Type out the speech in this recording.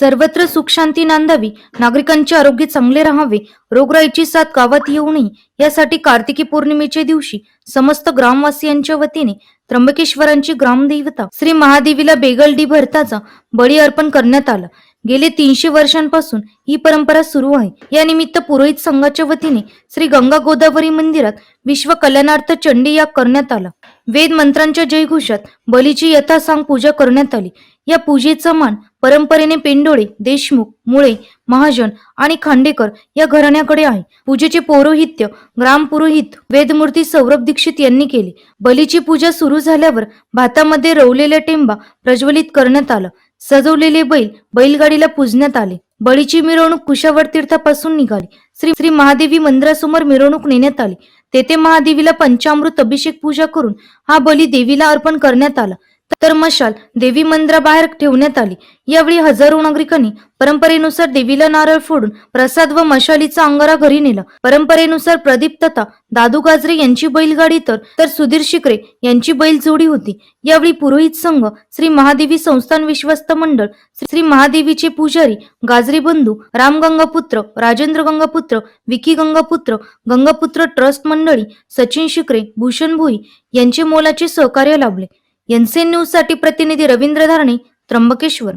सर्वत्र सुख शांती नांदावी नागरिकांचे आरोग्य चांगले राहावे रोगराईची साथ गावात येऊ नये यासाठी कार्तिकी पौर्णिमेच्या दिवशी समस्त ग्रामवासियांच्या वतीने त्र्यंबकेश्वरांची ग्रामदैवता श्री महादेवीला बेगल डी भरताचा बळी अर्पण करण्यात आला. गेले तीनशे वर्षांपासून ही परंपरा सुरू आहे. या निमित्त पुरोहित संघाच्या वतीने श्री गंगा गोदावरी मंदिरात विश्व कल्याणार्थ चंडी याग करण्यात आला. वेद मंत्रांच्या जयघोषात बलीची यथासांग पूजा करण्यात आली. या पूजेचा मान परंपरेने पेंडोळे देशमुख मुळे महाजन आणि खांडेकर या घराण्याकडे आहे. पूजेचे पौरोहित्य ग्रामपुरोहित वेदमूर्ती सौरभ दीक्षित यांनी केले. बलीची पूजा सुरू झाल्यावर भातामध्ये रवलेल्या टेंबा प्रज्वलित करण्यात आला. सजवलेले बैल बैलगाडीला पूजण्यात आले. बळीची मिरवणूक कुशावर तीर्थापासून निघाली. श्री श्री महादेवी मंदिरासमोर मिरवणूक नेण्यात आली. तेथे महादेवीला पंचामृत अभिषेक पूजा करून हा बली देवीला अर्पण करण्यात आला. तर मशाल देवी मंदिराबाहेर ठेवण्यात आली. यावेळी हजारो नागरिकांनी परंपरेनुसार देवीला नारळ फोडून प्रसाद व मशालीचा अंगारा घरी नेला. परंपरेनुसार प्रदीप तथा दादू गाजरे यांची बैलगाडी तर तर सुधीर शिकरे यांची बैल जोडी होती. यावेळी पुरोहित संघ श्री महादेवी संस्थान विश्वस्त मंडळ श्री महादेवीचे पुजारी गाजरे बंधू राम गंगापुत्र राजेंद्र गंगापुत्र विकी गंगापुत्र गंगापुत्र ट्रस्ट मंडळी सचिन शिकरे भूषण भोई यांचे मोलाचे सहकार्य लाभले. एनसीएन न्यूजसाठी प्रतिनिधी रवींद्र धारणे त्र्यंबकेश्वर.